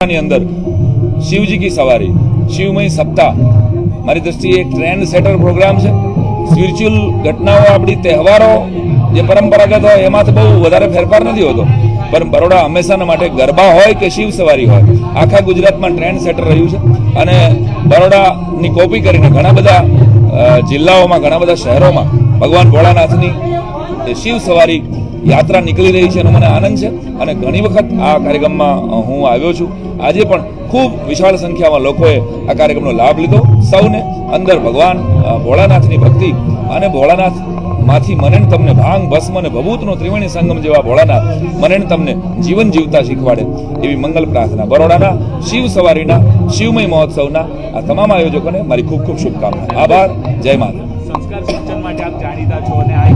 ની અંદર શિવજી કી સવારી, શિવમય સપ્તાહ. મારી દ્રષ્ટિએ એક ટ્રેન્ડ સેટર પ્રોગ્રામ છે. સ્પિરિચ્યુઅલ ઘટનાઓ આપણી તહેવારો જે પરંપરાગત હોય એમાંથી બહુ વધારે ફેરફાર નથી હોતો. પણ બરોડા હંમેશાના માટે ગરબા હોય કે શિવ સવારી હોય, આખા ગુજરાતમાં ટ્રેન્ડ સેટર રહ્યું છે. અને બરોડાની કોપી કરીને ઘણા બધા જિલ્લાઓમાં, ઘણા બધા શહેરોમાં ભગવાન ભોળાનાથની શિવ સવારી યાત્રા નીકળી રહી છે એનો મને આનંદ છે. અને ઘણી વખત આ કાર્યક્રમમાં હું આવ્યો છું. આજે પણ ખૂબ વિશાળ સંખ્યામાં લોકોએ આ કાર્યક્રમનો લાભ લીધો. સૌને અંદર ભગવાન ભોળાનાથની ભક્તિ અને ભોળાનાથમાંથી મને તમને ભાંગ, ભસ્મ અને ભભૂતનો ત્રિવેણી સંગમ જેવા ભોળાનાથ મને તમને જીવન જીવતા શીખવાડે એવી મંગલ પ્રાર્થના. બરોડાના શિવ સવારીના, શિવમય મહોત્સવના આ તમામ આયોજકોને મારી ખૂબ ખૂબ શુભકામના. આભાર. જય માતા સંસ્કાર સિંચન માટે આપ જાણીતા છો અને આ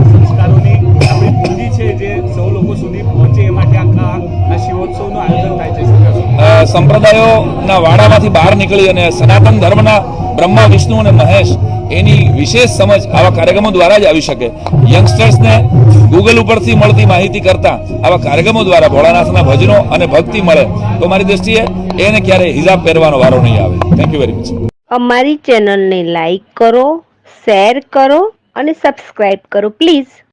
સંપ્રદાયોના વાડામાંથી બહાર નીકળી અને સનાતન ધર્મના બ્રહ્મા વિષ્ણુ અને મહેશ એની વિશેષ સમજ આવા કાર્યક્રમો દ્વારા જ આવી શકે. યંગસ્ટર્સને ગૂગલ ઉપરથી મળતી માહિતી કરતા આવા કાર્યક્રમો દ્વારા ભોળાનાથના ભજનો અને ભક્તિ મળે તો મારી દ્રષ્ટિએ એને ક્યારે હિજાબ પહેરવાનો વારો નહીં આવે. થેન્ક યુ વેરી મચ અમારી ચેનલને લાઈક કરો શેર કરો અને સબસ્ક્રાઈબ કરો પ્લીઝ.